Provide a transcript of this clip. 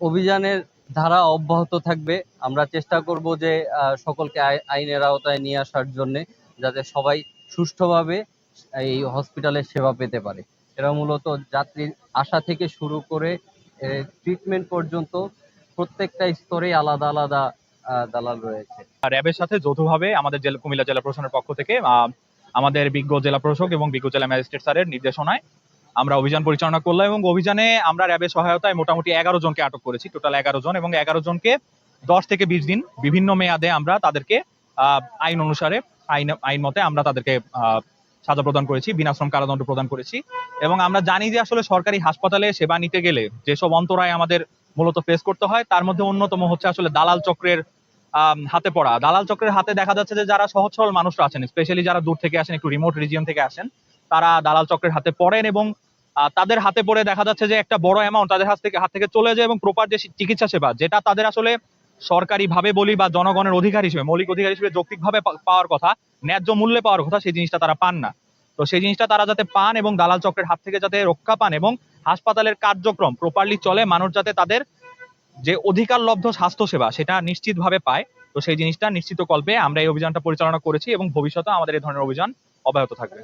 অভিযানের ধারা অব্যাহত থাকবে। আমরা চেষ্টা করব যে সকলকে আই- আইনের আওতায় নিয়ে আসার জন্য, যাতে সবাই সুষ্ঠুভাবে এই হসপিটালের সেবা পেতে পারে। এরা মূলত যাত্রীর আসা থেকে শুরু করে ট্রিটমেন্ট পর্যন্ত প্রত্যেকটা স্তরে আলাদা আলাদা দালাল রয়েছে। র্যাবের সাথে যৌথভাবে আমাদের জেলা, কুমিল্লা জেলা প্রশাসনের পক্ষ থেকে আমাদের বিজ্ঞ জেলা প্রশাসক এবং বিজ্ঞ জেলা ম্যাজিস্ট্রেট স্যারের নির্দেশনায় আমরা অভিযান পরিচালনা করলাম এবং অভিযানে আমরা র্যাবের সহায়তায় মোটামুটি এগারো জনকে আটক করেছি, টোটাল এগারো জন এবং এগারো জনকে দশ থেকে বিশ দিন বিভিন্ন মেয়াদে আমরা তাদেরকে আইন অনুসারে, আইন আইন মতে আমরা তাদেরকে সাজা প্রদান করেছি, বিনাশ্রম কারাদণ্ড প্রদান করেছি। এবং আমরা জানি যে আসলে সরকারি হাসপাতালে সেবা নিতে গেলে যেসব অন্তরায় আমাদের মূলত ফেস করতে হয়, তার মধ্যে অন্যতম হচ্ছে আসলে দালাল চক্রের হাতে পড়া। দালাল চক্রের হাতে দেখা যাচ্ছে যে যারা সহজ সরল মানুষরা আছেন স্পেশালি যারা দূর থেকে আসেন, একটু রিমোট রিজিয়ন থেকে আসেন, তারা দালাল চক্রের হাতে পড়েন এবং তাদের হাতে পড়ে দেখা যাচ্ছে যে একটা বড় অ্যামাউন্ট তাদের হাত থেকে হাত থেকে চলে যায় এবং প্রপার যে চিকিৎসা সেবা, যেটা তাদের আসলে সরকারি ভাবে বলি বা জনগণের অধিকার হিসেবে, মৌলিক অধিকার হিসেবে যৌক্তিকভাবে পাওয়ার কথা, ন্যায্য মূল্যে পাওয়ার কথা, সেই জিনিসটা তারা পান না। তো সেই জিনিসটা তারা যাতে পান এবং দালাল চক্রের হাত থেকে যাতে রক্ষা পান এবং হাসপাতালের কার্যক্রম প্রপারলি চলে, মানুষ যাতে তাদের যে অধিকার লব্ধ স্বাস্থ্য সেবা সেটা নিশ্চিতভাবে পায়, তো সেই জিনিসটা নিশ্চিত কল্পে আমরা এই অভিযানটা পরিচালনা করেছি এবং ভবিষ্যতে আমাদের এই ধরনের অভিযান অব্যাহত থাকবে।